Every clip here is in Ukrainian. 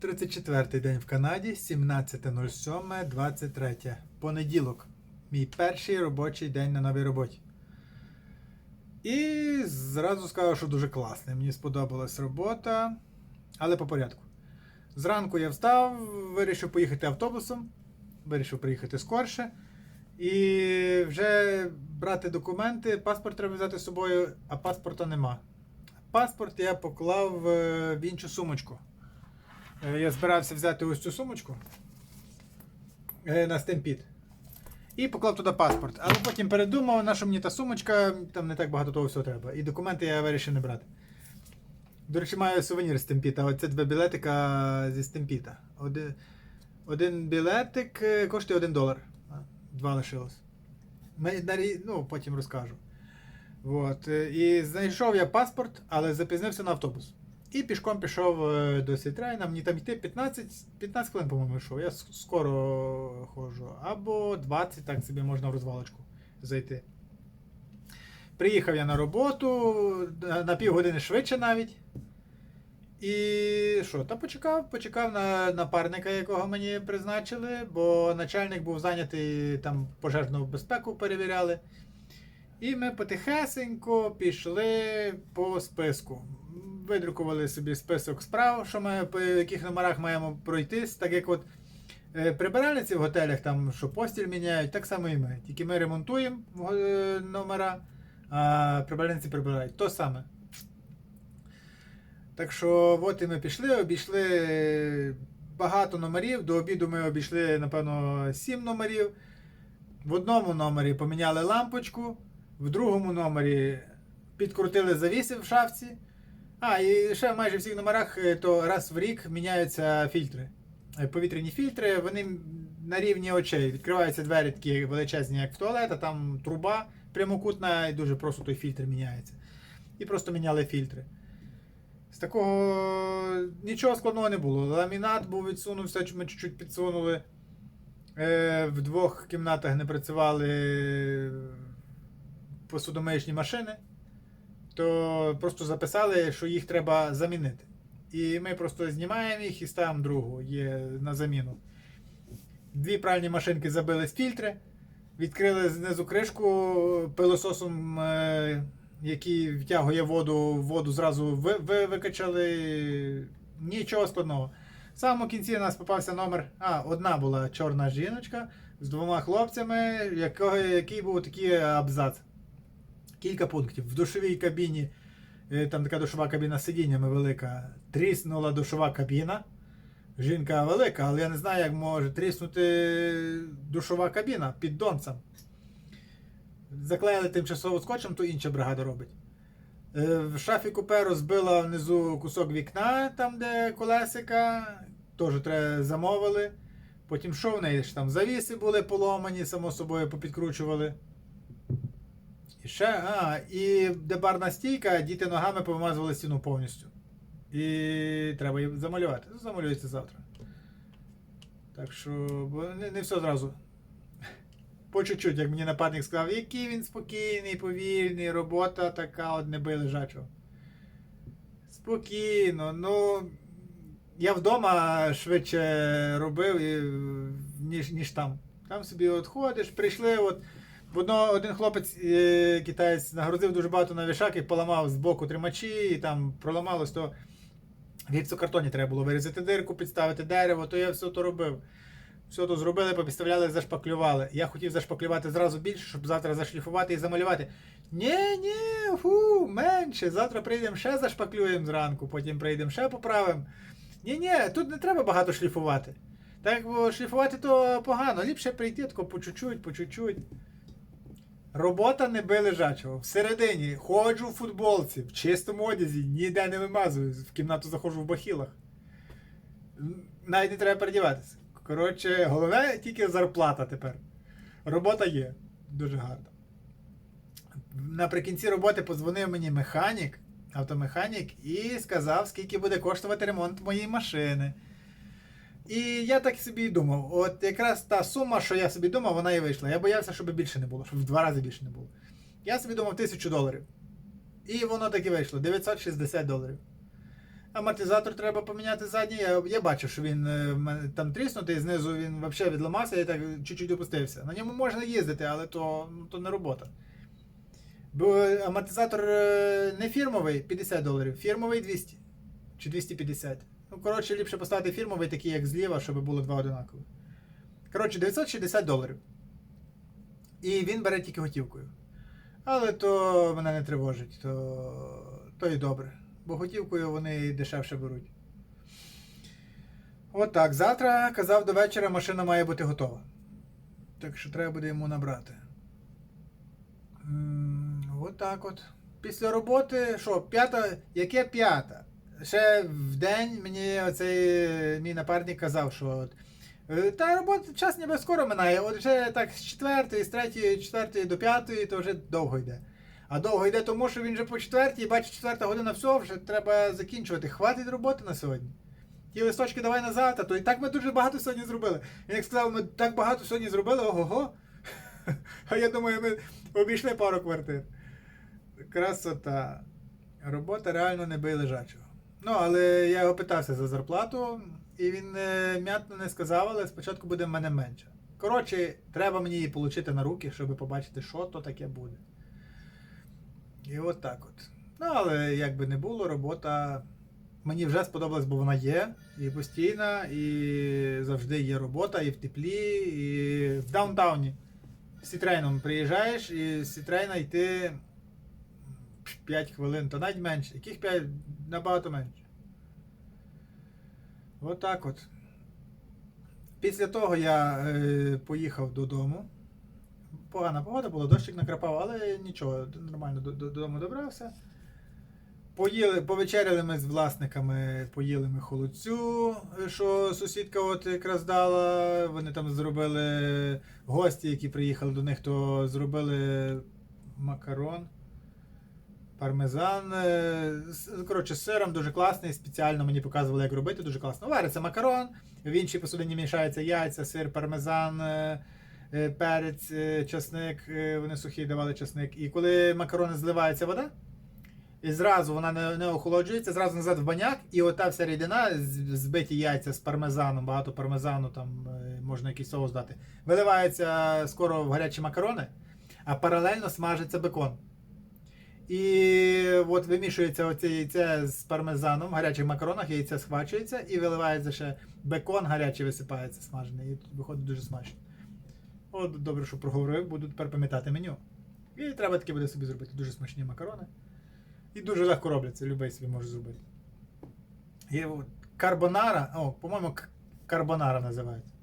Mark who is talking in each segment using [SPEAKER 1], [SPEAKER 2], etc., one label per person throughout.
[SPEAKER 1] 34-й день в Канаді, 17.07.23. Понеділок. Мій перший робочий день на новій роботі. І зразу скажу, що дуже класний. Мені сподобалась робота, але по порядку. Зранку я встав, вирішив поїхати автобусом, вирішив приїхати скорше. І вже брати документи, паспорт треба взяти з собою, а паспорта нема. Паспорт я поклав е, в іншу сумочку. Е, Я збирався взяти ось цю сумочку е, на стемпід. І поклав туди паспорт. Але потім передумав, на що мені та сумочка, там не так багато того всього треба. І документи я вирішив не брати. До речі, маю сувенір з Темпіта. Оце два білетика зі Стемпіта. Один, один білетик е, коштує 1 долар. Два лишилось. Ну, потім розкажу. От. І знайшов я паспорт, але запізнився на автобус. І пішком пішов е, до Сітрайна. Мені там йти 15, 15 хвилин, по-моєму, йшов. Я скоро ходжу. Або 20, так собі можна в розвалочку зайти. Приїхав я на роботу на півгодини швидше навіть. І що? Та почекав, почекав на напарника, якого мені призначили, бо начальник був зайнятий там пожежну безпеку перевіряли. І ми потихесенько пішли по списку. Видрукували собі список справ, що ми по яких номерах маємо пройтись, так як от е, прибиральниці в готелях, там, що постіль міняють, так само і ми. Тільки ми ремонтуємо е, номера, а прибиральниці прибирають. То саме. Так що, от і ми пішли, обійшли багато номерів. До обіду ми обійшли, напевно, 7 номерів. В одному номері поміняли лампочку, в другому номері підкрутили завіси в шафці. А, і ще в майже всіх номерах е, то раз в рік міняються фільтри. Е, Повітряні фільтри, вони на рівні очей. Відкриваються двері такі величезні, як в туалет, а там труба прямокутна, і дуже просто той фільтр міняється. І просто міняли фільтри. З такого нічого складного не було. Ламінат був відсунувся, ми чуть-чуть підсунули. Е, в двох кімнатах не працювали посудомиючні машини, то просто записали, що їх треба замінити. І ми просто знімаємо їх і ставимо другу є на заміну. Дві пральні машинки забили з фільтри, відкрили знизу кришку пилососом, е, який втягує воду, воду зразу ви, ви, викачали. Нічого складного. В самому кінці у нас попався номер. А, одна була чорна жіночка з двома хлопцями, якого, який був такий абзац. Кілька пунктів. В душовій кабіні, е, там така душова кабіна з сидіннями велика, тріснула душова кабіна. Жінка велика, але я не знаю, як може тріснути душова кабіна під донцем. Заклеїли тимчасово скотчем, то інша бригада робить. Е, В шафі купе розбила внизу кусок вікна, там де колесика, теж замовили. Потім що в неї там завіси були поломані, само собою попідкручували. Ще, а, і де барна стійка, діти ногами помазували стіну повністю. І треба її замалювати. Ну, замалюється завтра. Так що, бо не, не все зразу. По чуть-чуть, як мені напарник сказав, який він спокійний, повільний, робота така от не бий лежачого. Спокійно, ну. Я вдома швидше робив, ніж, ніж там. Там собі от ходиш, прийшли, от. В одно, один хлопець е, китаєць нагрузив дуже багато на вішак і поламав з боку тримачі, і там проламалось, то в гіпсокартоні треба було вирізати дирку, підставити дерево, то я все то робив. Все то зробили, попідставляли, зашпаклювали. Я хотів зашпаклювати зразу більше, щоб завтра зашліфувати і замалювати. Ні, ні, фу, менше. Завтра прийдемо ще зашпаклюємо зранку, потім прийдемо ще поправимо. Ні, ні, тут не треба багато шліфувати. Так, бо шліфувати то погано. Ліпше прийти тако по чуть-чуть, по чуть-чуть. Робота не би лежачого. Всередині ходжу в футболці, в чистому одязі, ніде не вимазую. В кімнату заходжу в бахілах. Навіть не треба передіватися. Коротше, головне тільки зарплата тепер. Робота є. Дуже гарно. Наприкінці роботи подзвонив мені механік, автомеханік, і сказав, скільки буде коштувати ремонт моєї машини. І я так собі і думав. От якраз та сума, що я собі думав, вона і вийшла. Я боявся, щоб більше не було, щоб в два рази більше не було. Я собі думав тисячу доларів. І воно так і вийшло 960 доларів. Амортизатор треба поміняти задній. Я, я бачив, що він е, там тріснутий, знизу він взагалі відламався і так чуть-чуть опустився. На ньому можна їздити, але то, ну, то не робота. Бо амортизатор е, не фірмовий 50 доларів, фірмовий 200 чи 250. Ну, коротше, ліпше поставити фірмовий, такий як зліва, щоб було два одинакові. Коротше, 960 доларів. І він бере тільки готівкою. Але то мене не тривожить, то, то і добре. Бо готівкою вони дешевше беруть. Отак. Завтра казав до вечора машина має бути готова. Так що треба буде йому набрати. М, Отак от. Після роботи, що, п'ята, яке п'ята? Ще в день мені оцей е, мій напарник казав, що от, е, та робота час ніби скоро минає. От вже так з четвертої, з третьої, четвертої до п'ятої, то вже довго йде. А довго йде, тому що він вже по четвертій, бачить, четверта година, все, вже треба закінчувати. Хватить роботи на сьогодні. Ті листочки давай на завтра, то і так ми дуже багато сьогодні зробили. Він як сказав, ми так багато сьогодні зробили, ого-го. А я думаю, ми обійшли пару квартир. Красота. Робота реально не бий лежачого. Ну, але я його питався за зарплату, і він е, м'ятно не сказав, але спочатку буде в мене менше. Коротше, треба мені її отримати на руки, щоб побачити, що то таке буде. І от так от. Ну, але як би не було, робота мені вже сподобалась, бо вона є, і постійна, і завжди є робота, і в теплі, і в даунтауні. З Сітрейном приїжджаєш і з Сітрейна йти 5 хвилин, то навіть менше. Яких 5? Набагато менше. Отак от. Після того я е, поїхав додому. Погана погода була, дощик накрапав, але нічого, нормально до- до- додому добрався. Поїли, повечеряли ми з власниками, поїли ми холодцю, що сусідка от якраз дала. Вони там зробили гості, які приїхали до них, то зробили макарон, пармезан. е, Коротше, з сиром дуже класний, спеціально мені показували, як робити, дуже класно. Вариться макарон, в іншій посудині мішаються яйця, сир, пармезан. е, е, Перець, часник, вони сухі давали часник. І коли макарони зливається вода, і зразу вона не, не охолоджується, зразу назад в баняк, і ота вся рідина, збиті яйця з пармезаном, багато пармезану, там можна якийсь соус дати. Виливається скоро в гарячі макарони, а паралельно смажиться бекон. І от вимішується оце яйце з пармезаном в гарячих макаронах, яйце схвачується і виливається ще бекон гарячий висипається смажений. І тут виходить дуже смачно. От добре, що проговорив, буду тепер пам'ятати меню. І треба таке буде собі зробити дуже смачні макарони. І дуже легко робляться, любий собі може зробити. І карбонара, о, по-моєму, карбонара називається.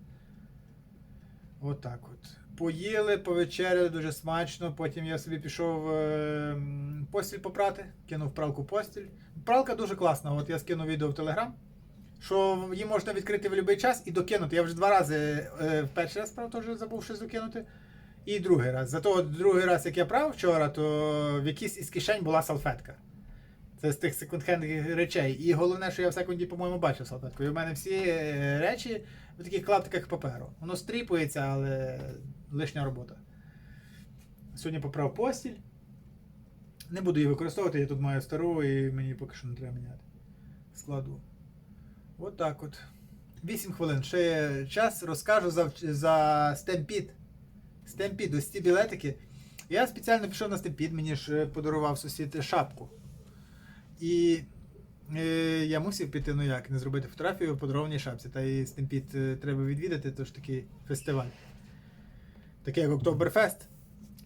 [SPEAKER 1] Отак от. Поїли, повечеряли дуже смачно. Потім я собі пішов е, постіль попрати, кинув пралку постіль. Пралка дуже класна. От я скинув відео в Телеграм, що її можна відкрити в будь-який час і докинути. Я вже два рази е, перший раз, правда, теж забув щось докинути. І другий раз. Зато от другий раз, як я прав вчора, то в якійсь із кишень була салфетка. Це з тих секонд-хенд речей. І головне, що я в секунді, по-моєму, бачив салфетку. І в мене всі е, речі в таких клаптиках паперу. Воно стріпується, але лишня робота. Сьогодні поправ постіль. Не буду її використовувати, я тут маю стару і мені поки що не треба міняти. Складу. От так от. 8 хвилин. Ще час розкажу за, за Stampede. Stampede, ось ці білетики. Я спеціально пішов на Stampede, мені ж е, подарував сусід шапку. І е, я мусив піти, ну як, не зробити фотографію в подарованій шапці. Та і е, треба відвідати, тож такий фестиваль. Такий як Октоберфест.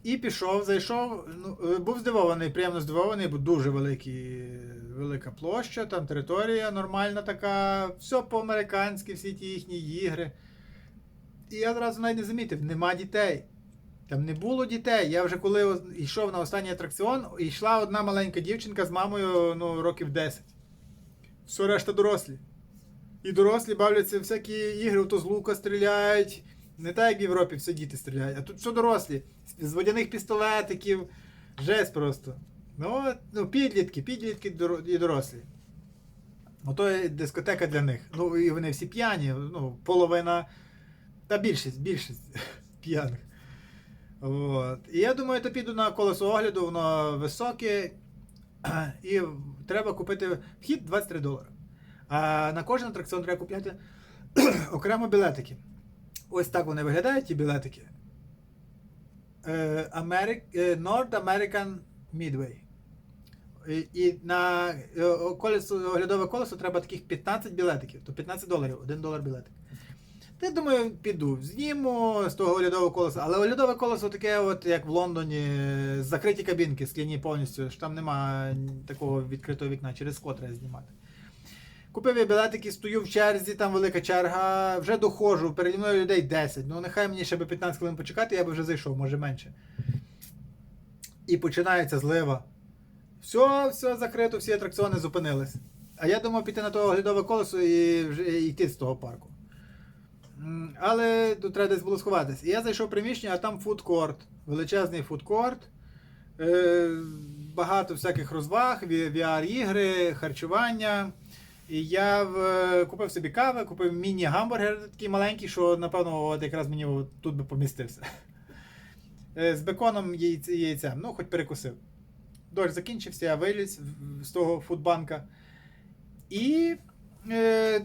[SPEAKER 1] І пішов, зайшов. Ну, е, був здивований, приємно здивований, бо дуже великий, велика площа, там територія нормальна така, все по-американськи, всі ті їхні ігри. І я одразу навіть не замітив, нема дітей. Там не було дітей. Я вже коли йшов на останній атракціон, йшла одна маленька дівчинка з мамою ну, років 10. Все решта дорослі. І дорослі бавляться всякі ігри, то з лука стріляють. Не так, як в Європі все діти стріляють, а тут все дорослі. З водяних пістолетиків. Жесть просто. Ну, ну підлітки, підлітки і дорослі. Ото дискотека для них. Ну, і вони всі п'яні, ну, половина. Та більшість, більшість п'яних. От. І я думаю, то піду на колесо огляду, воно високе. І треба купити вхід 23 долари. А на кожен атракціон треба купляти окремо білетики. Ось так вони виглядають, ті білетики. Е, е, North American Midway. І, і на е, колесо, оглядове колесо треба таких 15 білетиків, то 15 доларів, 1 долар білетик. Я думаю, піду, зніму з того оглядового колеса. Але оглядове колесо таке, от як в Лондоні, закриті кабінки, скляні повністю, ж там нема такого відкритого вікна, через скло треба знімати. Купив я білетики, стою в черзі, там велика черга, вже доходжу, переді мною людей 10. Ну нехай мені ще би 15 хвилин почекати, я би вже зайшов, може менше. І починається злива. Все, все закрито, всі атракціони зупинились. А я думав піти на то оглядове колесо і вже йти з того парку. Але тут треба десь було сховатись. І я зайшов в приміщення, а там фудкорт. Величезний фудкорт. Е, багато всяких розваг, VR-ігри, харчування. І я в, купив собі кави, купив міні-гамбургер такий маленький, що, напевно, от якраз мені тут би помістився. Е, З беконом і яйцем. Ну, хоч перекусив. Дощ закінчився, я виліз з того фудбанка. І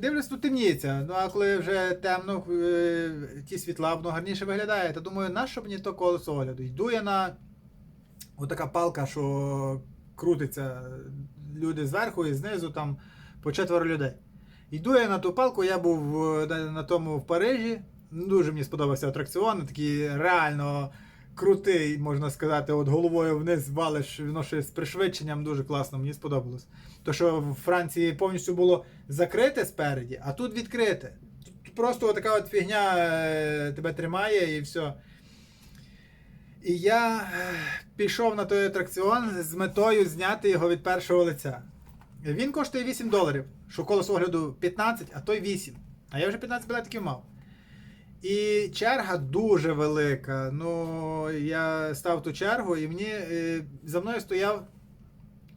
[SPEAKER 1] дивлюсь, тут темніється. Ну, а коли вже темно, е, ті світла, воно гарніше виглядає, то думаю, нащо мені то колесо огляду? Йду я на отака палка, що крутиться. Люди зверху і знизу там по четверо людей. Йду я на ту палку, я був е, на тому в Парижі. Дуже мені сподобався атракціон, такий реально крутий, можна сказати, от головою вниз валиш, воно ще з пришвидшенням дуже класно, мені сподобалось. То, що в Франції повністю було закрите спереді, а тут відкрите. Тут просто така от фігня е, тебе тримає і все. І я е, пішов на той атракціон з метою зняти його від першого лиця. Він коштує 8 доларів, що колесо огляду 15, а той 8. А я вже 15 білетиків мав. І черга дуже велика. Ну, я став ту чергу, і мені е, за мною стояв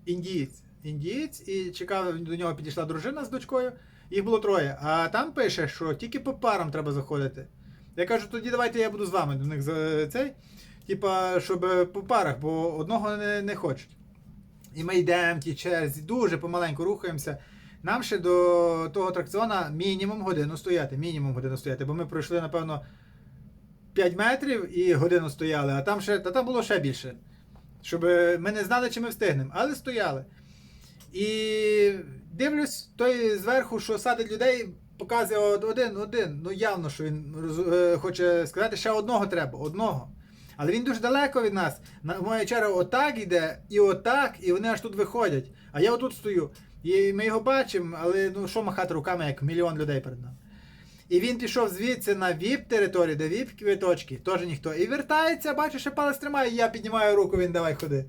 [SPEAKER 1] індієць. Індієць, і чекав, до нього підійшла дружина з дочкою. Їх було троє. А там пише, що тільки по парам треба заходити. Я кажу, тоді давайте я буду з вами до них за цей. Типа, щоб по парах, бо одного не, не хочуть. І ми йдемо в тій черзі, дуже помаленьку рухаємося. Нам ще до того атракціона мінімум годину стояти. Мінімум годину стояти, бо ми пройшли, напевно, 5 метрів і годину стояли, а там ще, та там було ще більше. Щоб ми не знали, чи ми встигнемо, але стояли. І дивлюсь, той зверху, що садить людей, показує один, один. Ну явно, що він е, хоче сказати, ще одного треба, одного. Але він дуже далеко від нас. На- Моя черга отак йде, і отак, і вони аж тут виходять. А я отут стою. І ми його бачимо, але ну що махати руками, як мільйон людей перед нами. І він пішов звідси на ВІП-територію, де ВІП-квиточки, теж ніхто. І вертається, бачу, що палець тримає, і я піднімаю руку, він давай ходи.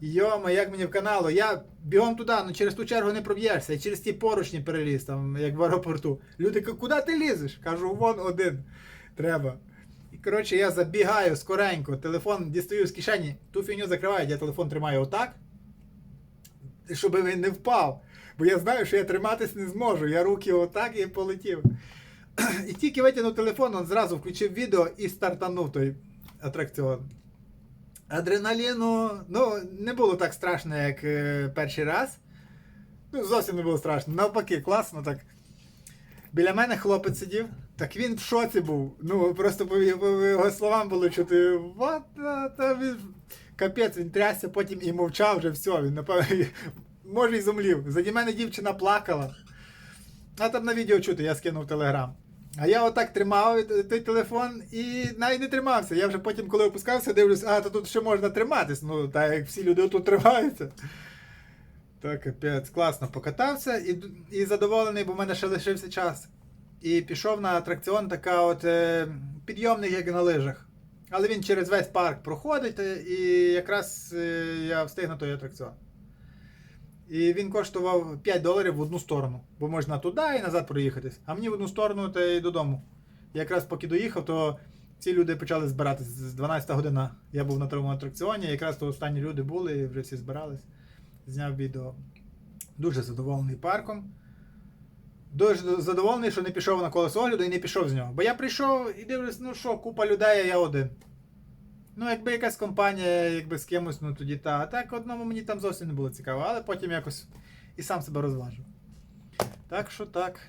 [SPEAKER 1] Йома, як мені в каналу, я бігом туди, ну через ту чергу не проб'єшся, і через ті поручні переліз, там, як в аеропорту. Люди кажуть, куди ти лізеш? Кажу, вон один. Треба. І коротше, я забігаю скоренько, телефон дістаю з кишені, ту фігню закриваю, я телефон тримаю отак, щоб він не впав. Бо я знаю, що я триматись не зможу. Я руки отак і полетів. І тільки витягнув телефон, він зразу включив відео і стартанув той атракціон. Адреналіну, ну, не було так страшно, як е, перший раз. Ну, зовсім не було страшно. Навпаки, класно так. Біля мене хлопець сидів, так він в шоці був. Ну, просто по його, словам було чути. «What the-» та він... Капець, він трясся, потім і мовчав вже все. Він, напевно, може і зумлів. Заді мене дівчина плакала. А там на відео чути, я скинув телеграм. А я отак тримав той телефон і навіть не тримався. Я вже потім, коли опускався, дивлюсь, а то тут ще можна триматись. Ну, так як всі люди тут тримаються. Так, капець, класно покатався і, і задоволений, бо в мене ще лишився час. І пішов на атракціон, така от е, підйомник, як на лижах. Але він через весь парк проходить, е, і якраз е, я встиг на той атракціон. І він коштував 5 доларів в одну сторону, бо можна туди і назад проїхатись. А мені в одну сторону та й додому. Якраз поки доїхав, то ці люди почали збиратись з 12 година. Я був на тому атракціоні, якраз то останні люди були і вже всі збирались. Зняв відео. Дуже задоволений парком. Дуже задоволений, що не пішов на колесо огляду і не пішов з нього. Бо я прийшов і дивлюсь, ну що, купа людей, а я один. Ну, якби якась компанія, якби з кимось, ну тоді та. А так одному мені там зовсім не було цікаво, але потім якось і сам себе розважив. Так що так.